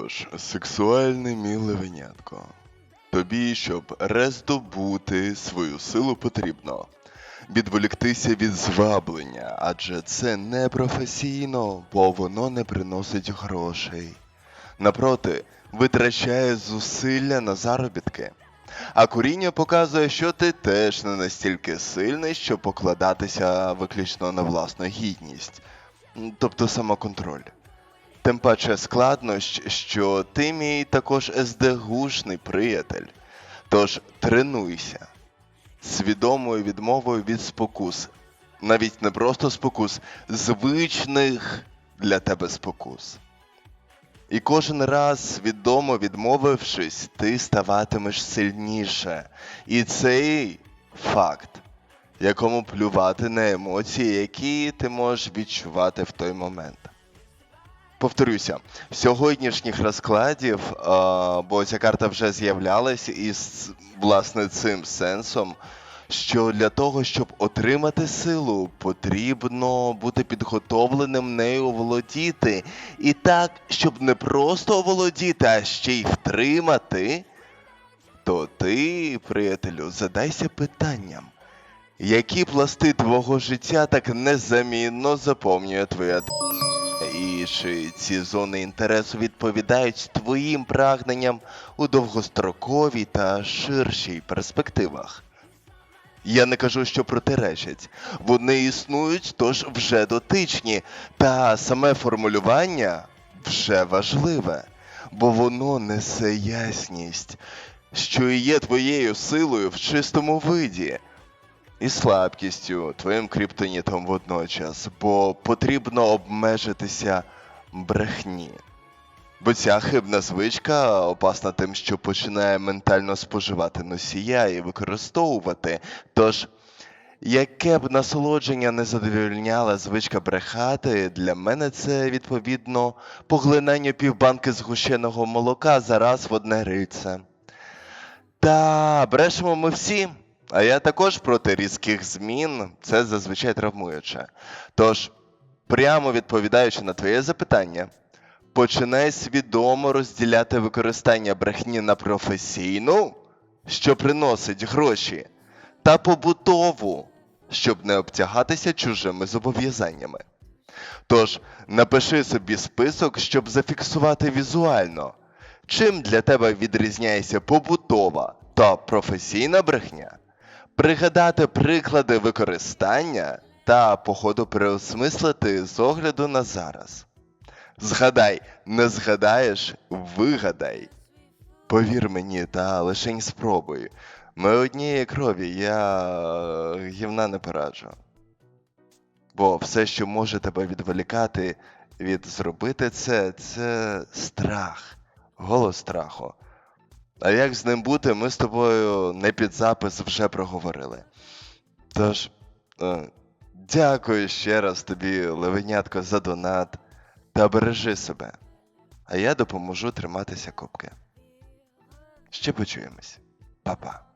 Тож, сексуальний мій левенятко, тобі, щоб рездобути свою силу, потрібно відволіктися від зваблення, адже це не професійно, бо воно не приносить грошей. Напроти, витрачає зусилля на заробітки. А куріння показує, що ти теж не настільки сильний, щоб покладатися виключно на власну гідність, тобто самоконтроль. Тим паче складнощ, що ти мій також СДГушний приятель. Тож тренуйся свідомою відмовою від спокус. Навіть не просто спокус, звичних для тебе спокус. І кожен раз, свідомо відмовившись, ти ставатимеш сильніше. І цей факт, якому плювати на емоції, які ти можеш відчувати в той момент. Повторюся, сьогоднішніх розкладів, бо ця карта вже з'являлась із власне цим сенсом, що для того, щоб отримати силу, потрібно бути підготовленим нею володіти. І так, щоб не просто оволодіти, а ще й втримати, то ти, приятелю, задайся питанням. Які пласти твого життя так незамінно заповнює твоя і ці зони інтересу відповідають твоїм прагненням у довгостроковій та ширшій перспективах? Я не кажу, що протиречать. Вони існують, тож вже дотичні, та саме формулювання вже важливе, бо воно несе ясність, що і є твоєю силою в чистому виді і слабкістю, твоїм криптонітом водночас, бо потрібно обмежитися брехні. Бо ця хибна звичка опасна тим, що починає ментально споживати носія і використовувати. Тож, яке б насолодження не задовольняла звичка брехати, для мене це відповідно поглинання півбанки згущеного молока зараз в одне рильце. Та брешемо ми всі. А я також проти різких змін, це зазвичай травмуюче. Тож, прямо відповідаючи на твоє запитання, починай свідомо розділяти використання брехні на професійну, що приносить гроші, та побутову, щоб не обтягатися чужими зобов'язаннями. Тож, напиши собі список, щоб зафіксувати візуально, чим для тебе відрізняється побутова та професійна брехня пригадати приклади використання та, по ходу переосмислити з огляду на зараз. Згадай, не згадаєш, вигадай. Повір мені, та лишень спробуй. Ми однієї крові, я гівна не пораджу. Бо все, що може тебе відволікати від зробити це, це страх, голос страху. А як з ним бути, ми з тобою не під запис вже проговорили. Тож, е, дякую ще раз тобі, Левенятко, за донат та бережи себе. А я допоможу триматися кубки. Ще почуємось. Па-па.